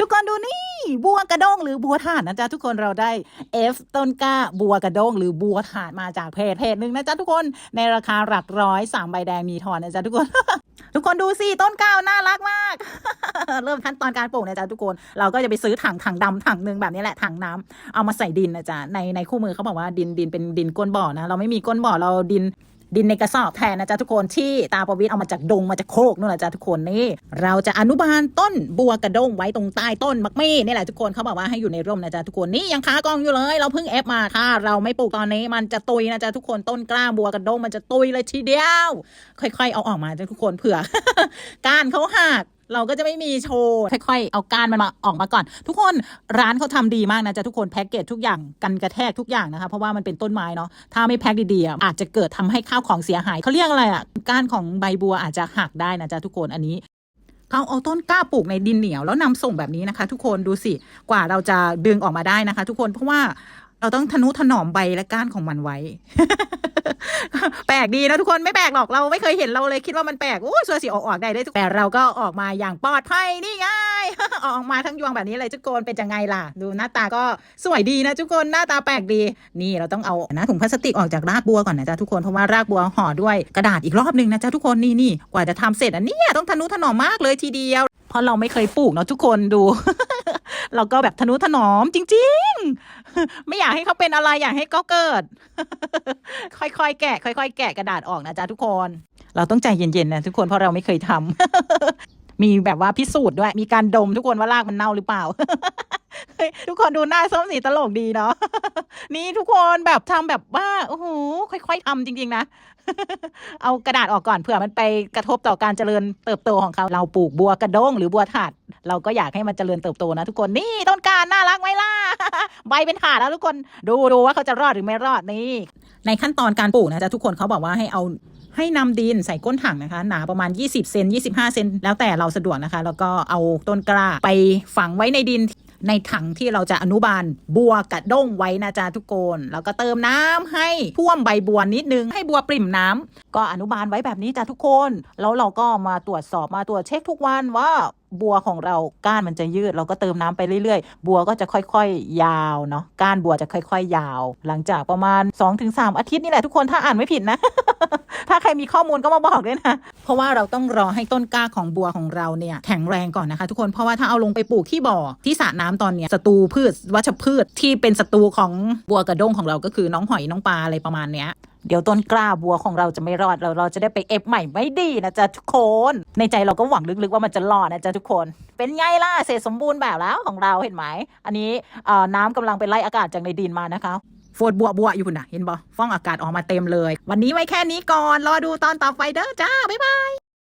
ทุกคนดูนี่บัวกระด้งหรือบัวถ่านนะจ๊ะทุกคนเราได้ F ต้นกล้าบัวกระด้งหรือบัวถ่านมาจากเพจเพจหนึ่งนะจ๊ะทุกคนในราคาหลักร้อยสามใบแดงมีทอนนะจ๊ะทุกคน ทุกคนดูสิต้นกล้าวน่ารักมาก เริ่มขั้นตอนการปลูกนะจ๊ะทุกคน เราก็จะไปซื้อถังถังดำถังหนึ่งแบบนี้แหละถังน้ำเอามาใส่ดินนะจ๊ะในในคู่มือเขาบอกว่าดินดินเป็นดินก้นบ่อนะเราไม่มีก้นบ่อเราดิน ดินในกระสอบแทนนะจ๊ะทุกคนที่ตาประวิทย์เอามาจากดงมาจากโคกนู่นแหละจ๊ะทุกคนนี่เราจะอนุบาลต้นบัวกระด้งไว้ตรงใต้ต้นมักมี่นี่แหละทุกคนเขาบอกว่าให้อยู่ในร่มนะจ๊ะทุกคนนี่ยังค้ากองอยู่เลย เราเพิ่งเอฟมาค่ะ เราไม่ปลูกตอนนี้มันจะตุยนะจ๊ะทุกคนต้นกล้าบัวกระด้งมันจะตุยเลยทีเดียว ค่อยๆเอาออกมาจ้ะทุกคนเผื่อก้านเขาหัก เราก็จะไม่มีโชว์ ค่อยๆ เอาก้านมันมาออกมาก่อน ทุกคนร้านเขาทำดีมากนะจ๊ะทุกคนแพ็กเกจทุกอย่างกันกระแทกทุกอย่างนะคะ เพราะว่ามันเป็นต้นไม้เนาะถ้าไม่แพ็คดีๆอะอาจจะเกิดทำให้ข้าวของเสียหายเขาเรียกอะไรอะก้านของใบบัวอาจจะหักได้นะจ๊ะทุกคนอันนี้เขาเอาต้นกล้าปลูกในดินเหนียวแล้วนำส่งแบบนี้นะคะ ทุกคนดูสิกว่าเราจะดึงออกมาได้นะคะ ทุกคนเพราะว่าเราต้องทนุถนอมใบและก้านของมันไว้ แปลกดีนะทุกคนไม่แปลกหรอกเราไม่เคยเห็นเราเลยคิดว่ามันแปลกโอ้สัวสีออกออกได้ได้ทุกแต่เราก็ออกมาอย่างปลอดภัยนี่ไงออกมาทั้งยวงแบบนี้เลยทุกคนเป็นยังไงล่ะ ดูหน้าตาก็สวยดีนะทุกคนหน้าตาแปลกดี นี่เราต้องเอานะถุงพลาสติกออกจากรากบัวก่อนนะจ๊ะทุกคนเพราะว่ารากบัวห่อด้วยกระดาษอีกรอบหนึ่งนะจ๊ะทุกคนนี่นี่กว่าจะทำเสร็จอันนี้ต้องทนุถนอมมากเลยทีเดียวเพราะเราไม่เคยปลูกเนาะทุกคนดู เราก็แบบทนุถนอมจริง ๆ ไม่อยากให้เขาเป็นอะไรอยากให้เขาเกิด ค่อยๆ แกะ ค่อย ๆ แกะกระดาษออกนะจ๊ะทุกคน เราต้องใจเย็นๆนะทุกคนเพราะเราไม่เคยทำมีแบบว่าพิสูจน์ด้วย มีการดมทุกคนว่ารากมันเน่าหรือเปล่า ทุกคนดูหน้าส้มสีตลกดีเนาะ นี่ทุกคนแบบทำแบบว่าโอ้โหค่อยๆทำจริง ๆ นะ เอากระดาษออกก่อนเผื่อมันไปกระทบต่อการเจริญเติบโตของเขา เราปลูกบัวกระด้งหรือบัวถาด เราก็อยากให้มันเจริญเติบโตนะทุกคนนี่ต้นการน่ารักไหมล่ะใบเป็นถาดแล้วทุกคนดูดูว่าเขาจะรอดหรือไม่รอดนี่ในขั้นตอนการปลูกนะจ๊ะทุกคนเขาบอกว่าให้เอาให้นำดินใส่ก้นถังนะคะ หนาประมาณ 20 เซน 25 เซน แล้วแต่เราสะดวกนะคะ แล้วก็เอาต้นกล้าไปฝังไว้ในดิน ในถังที่เราจะอนุบาลบัวกระด้งไว้นะจ๊ะทุกคน แล้วก็เติมน้ำให้ท่วมใบบัวนิดนึงให้บัวปริ่มน้ำ ก็อนุบาลไว้แบบนี้จ้ะทุกคน แล้วเราก็มาตรวจสอบมาตรวจเช็คทุกวันว่าบัวของเราก้านมันจะยืด เราก็เติมน้ำไปเรื่อยๆ บัวก็จะค่อยๆ ยาวเนาะก้านบัวจะค่อยๆ ยาว หลังจากประมาณ 2-3 อาทิตย์นี่แหละทุกคนถ้าอ่านไม่ผิดนะ ถ้าใครมีข้อมูลก็มาบอกด้วยนะ เพราะว่าเราต้องรอให้ต้นกล้าของบัวของเราเนี่ยแข็งแรงก่อนนะคะ ทุกคนเพราะว่าถ้าเอาลงไปปลูกที่บ่อที่สระน้ำตอนเนี้ยศัตรูพืชวัชพืชที่เป็นศัตรูของบัวกระด้งของเราก็คือน้องหอยน้องปลาอะไรประมาณเนี้ยเดี๋ยวต้นกล้าบัวของเราจะไม่รอดเราเราจะได้ไปเอฟใหม่ไม่ดีนะจ๊ะทุกคน ในใจเราก็หวังลึกๆว่ามันจะรอดนะจ๊ะทุกคน เป็นไงล่ะเสร็จสมบูรณ์แบบแล้วของเราเห็นไหม อันนี้น้ำกำลังไปไล่อากาศจากในดินมานะคะโฟดบัวบัวอยู่คุณนะเห็นบ่ฟ้องอากาศออกมาเต็มเลย วันนี้ไว้แค่นี้ก่อน รอดูตอนต่อไปเด้อจ้า บ๊ายบาย